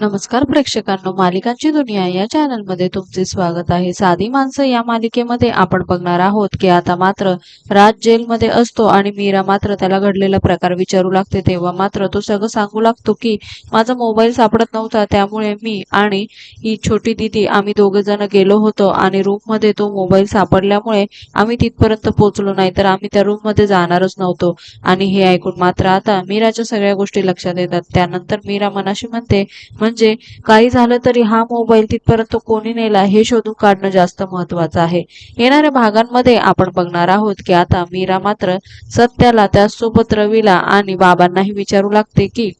नमस्कार प्रेक्षकांनो मालिकांची दुनिया या चॅनलमध्ये तुमचे स्वागत आहे. साधी माणसं या मालिकेमध्ये आपण बघणार आहोत की आता मात्र राज जेलमध्ये असतो आणि मीरा मात्र त्याला घडलेला प्रकार विचारू लागते. तेव्हा मात्र तो सगळं सांगू लागतो की माझा मोबाईल सापडत नव्हता त्यामुळे मी आणि ही छोटी दिदी आम्ही दोघे जण गेलो होतो आणि रूममध्ये तो मोबाईल सापडल्यामुळे आम्ही तिथपर्यंत पोहोचलो नाही तर आम्ही त्या रूममध्ये जाणारच नव्हतो. आणि हे ऐकून मात्र आता मीराच्या सगळ्या गोष्टी लक्षात येतात. त्यानंतर मीरा मनाशी म्हणते म्हणजे काही झालं तरी हा मोबाईल तिथपर्यंत कोणी नेला हे शोधून काढणं जास्त महत्वाचं आहे. येणाऱ्या भागांमध्ये आपण बघणार आहोत की आता मीरा मात्र सत्याला त्यासोबत रवीला आणि बाबांनाही विचारू लागते की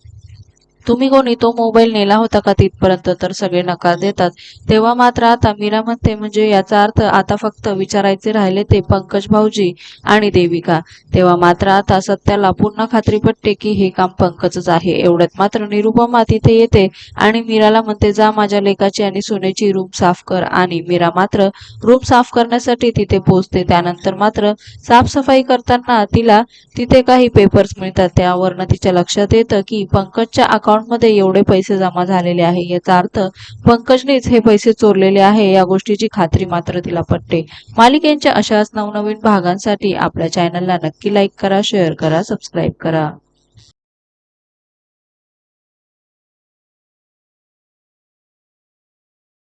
तुम्ही कोणी तो मोबाईल नेला होता का तिथपर्यंत? तर सगळे नकार देतात. तेव्हा मात्र आता मीरा म्हणते म्हणजे याचा अर्थ आता फक्त विचारायचे राहिले ते पंकज भाऊजी आणि देविका. तेव्हा मात्र आता सत्याला पुन्हा खात्री पटते की हे काम पंकजच आहे. एवढ्यात मात्र निरुपमा तिथे येते आणि मीराला म्हणते जा माझ्या लेकाची आणि सोन्याची रूम साफ कर. आणि मीरा मात्र रूम साफ करण्यासाठी तिथे पोहोचते. त्यानंतर मात्र साफसफाई करताना तिला तिथे काही पेपर्स मिळतात. त्यावरनं तिच्या लक्षात येतं की पंकजच्या अकाउंट अकाउंटमध्ये एवढे पैसे जमा झालेले आहे याचा अर्थ पंकजनेच हे पैसे चोरलेले आहे या गोष्टीची खात्री मात्र तिला पटते. मालिकेच्या अशाच नवनवीन भागांसाठी आपल्या चॅनलला नक्की लाईक करा शेअर करा सबस्क्राईब करा.